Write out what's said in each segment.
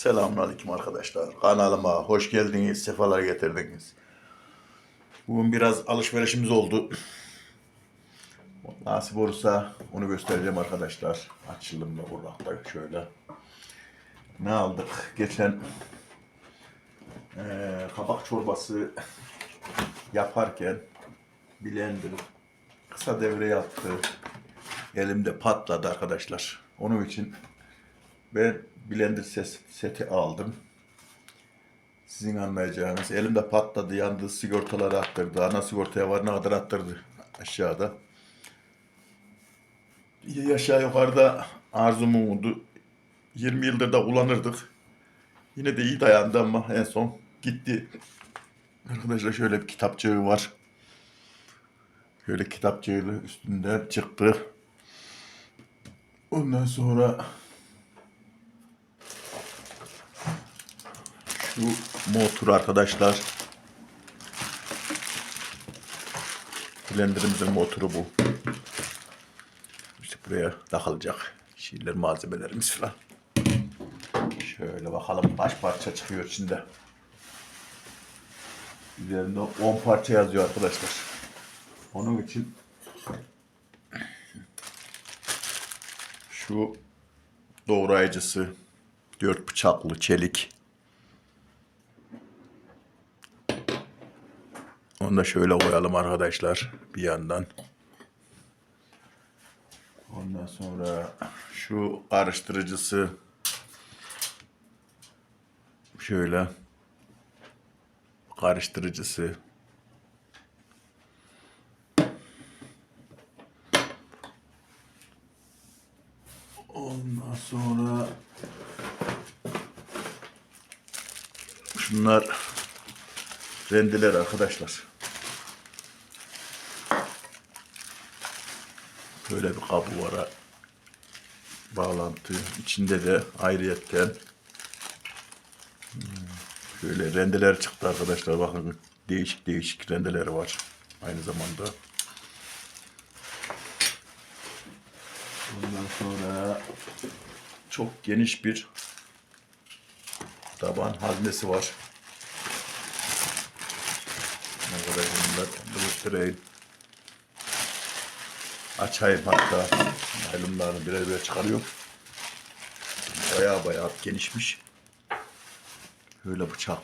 Selamünaleyküm arkadaşlar. Kanalıma hoş geldiniz, sefalar getirdiniz. Bugün biraz alışverişimiz oldu. Nasip olursa onu göstereceğim arkadaşlar. Açıldım da burada şöyle. Ne aldık? Geçen eee, kabak çorbası yaparken blender kısa devre yaptı. Elimde patladı arkadaşlar. Onun için ben blender ses, seti aldım. Sizin anlayacağınız. Elimde patladı, yandı, sigortaları attırdı. Ana sigortaya var ne kadar attırdı aşağıda. Aşağı yukarıda arzumun oldu. 20 yıldır da kullanırdık. Yine de iyi dayandı ama en son gitti. Arkadaşlar şöyle bir kitapçığı var. Şöyle kitapçığıyla üstünden çıktı. Ondan sonra şu motor arkadaşlar. Blenderimizin motoru bu. İşte buraya takılacak şeyler, malzemelerimiz falan. Şöyle bakalım kaç parça çıkıyor içinde. Üzerinde 10 parça yazıyor arkadaşlar. Onun için şu doğrayıcısı dört bıçaklı çelik. Onu da şöyle koyalım arkadaşlar bir yandan. Ondan sonra şu karıştırıcısı şöyle karıştırıcısı Ondan sonra şunlar rendeler arkadaşlar. Böyle bir kabı var. ha. Bağlantı. İçinde de ayrıyetten hmm, şöyle rendeler çıktı arkadaşlar. Bakın değişik değişik rendeler var. Aynı zamanda. Ondan sonra çok geniş bir taban haznesi var. Ne kadar bunlar göstereyim. Açayım hatta. Naylonlarını birer birer çıkarıyor. Baya baya genişmiş. Şöyle bıçak.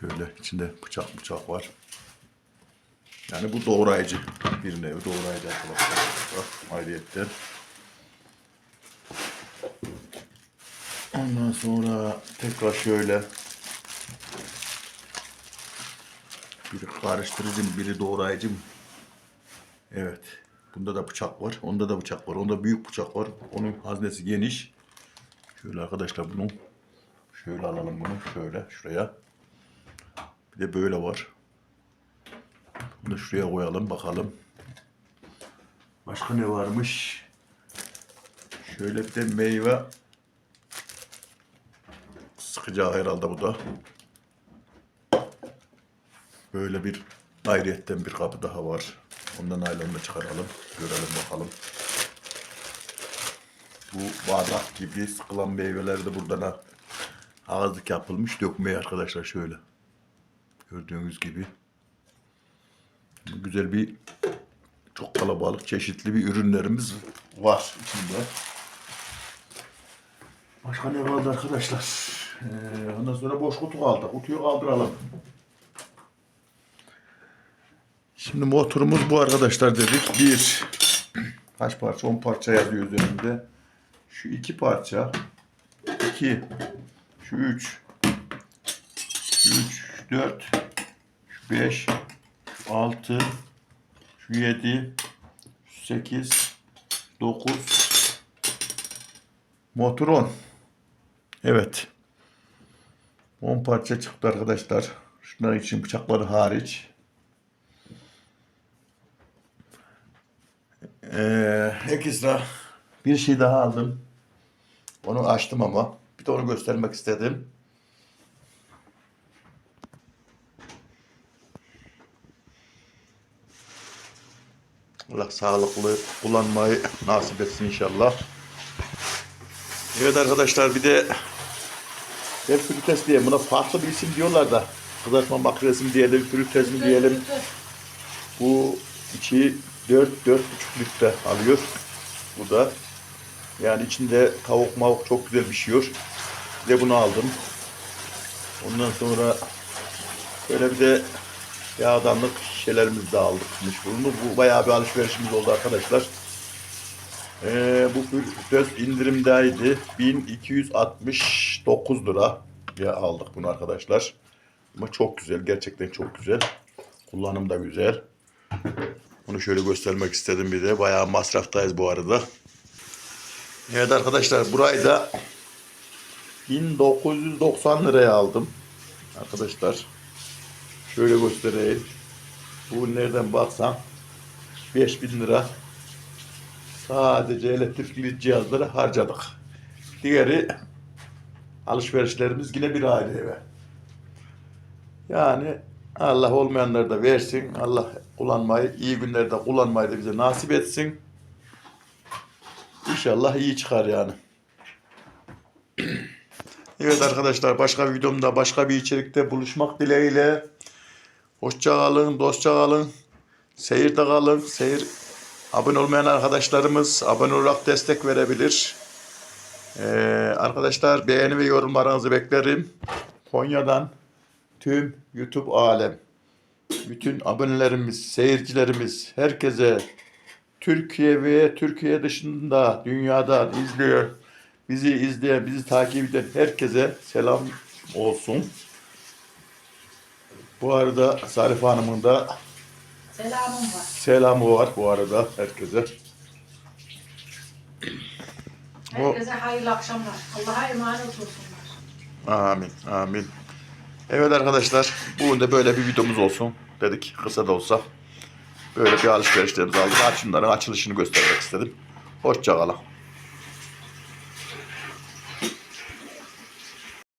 Şöyle içinde bıçak bıçak var. Yani bu doğrayıcı. Bir nevi doğrayıcı arkadaşlar. Ayrıyetten. Ondan sonra tekrar şöyle biri karıştırıcı mı, biri doğrayıcı mı? Evet. Bunda da bıçak var. Onda da bıçak var. Onda büyük bıçak var. Onun haznesi geniş. Şöyle arkadaşlar bunu şöyle alalım bunu şöyle şuraya. Bir de böyle var. Bunu şuraya koyalım bakalım. Başka ne varmış? Şöyle bir de meyve sıkacağı herhalde bu da. Böyle bir ayrıyetten bir kapı daha var. Ondan naylonunu çıkaralım. Görelim bakalım. Bu bardak gibi sıkılan meyveler de buradan ağızlık yapılmış dökmeye arkadaşlar şöyle. Gördüğünüz gibi. Güzel bir çok kalabalık çeşitli bir ürünlerimiz var içinde. Başka ne vardı arkadaşlar? Ee, ondan sonra boş kutu kaldı. Kutuyu kaldıralım. Şimdi motorumuz bu arkadaşlar dedik. Bir, kaç parça? 10 parça yazıyor üzerinde. Şu iki parça. iki, şu üç, şu üç, şu dört, şu beş, şu altı, şu yedi, şu sekiz, dokuz, motor 10. Evet. 10 parça çıktı arkadaşlar. Şunlar için bıçakları hariç. Ee, ekstra bir şey daha aldım. Onu açtım ama. Bir de onu göstermek istedim. Allah sağlıklı kullanmayı nasip etsin inşallah. Evet arkadaşlar bir de ben frites diye buna farklı bir isim diyorlar da kızartma makinesi mi diyelim, frites mi diyelim. Bu içi 4 4,5 litre alıyor. Bu da yani içinde tavuk mavuk çok güzel pişiyor. Bir de bunu aldım. Ondan sonra böyle bir de yağdanlık şişelerimizi de aldık. Bunu. Bu bayağı bir alışverişimiz oldu arkadaşlar. Ee, bu fritöz indirimdeydi. 1269 lira ya aldık bunu arkadaşlar. Ama çok güzel. Gerçekten çok güzel. Kullanım da güzel. Bunu şöyle göstermek istedim bir de. Bayağı masraftayız bu arada. Evet arkadaşlar burayı da 1990 liraya aldım. Arkadaşlar şöyle göstereyim. Bu nereden baksan 5000 lira sadece elektrikli cihazları harcadık. Diğeri alışverişlerimiz yine bir aile eve. Yani Allah olmayanları da versin. Allah kullanmayı, iyi günlerde kullanmayı da bize nasip etsin. İnşallah iyi çıkar yani. Evet arkadaşlar başka bir videomda başka bir içerikte buluşmak dileğiyle. Hoşça kalın, dostça kalın. Seyirde kalın. Seyir abone olmayan arkadaşlarımız abone olarak destek verebilir. Ee, arkadaşlar beğeni ve yorumlarınızı beklerim. Konya'dan tüm YouTube alem, bütün abonelerimiz, seyircilerimiz, herkese Türkiye ve Türkiye dışında dünyadan izleyen, bizi izleyen, bizi takip eden herkese selam olsun. Bu arada Sarif Hanım'ın da Selamım var. selamı var bu arada herkese. Herkese hayırlı akşamlar. Allah'a emanet olsunlar. Amin, amin. Evet arkadaşlar, bugün de böyle bir videomuz olsun dedik. Kısa da olsa. Böyle bir alışverişlerimizi aldık. Şunların açılışını göstermek istedim. Hoşça kalın.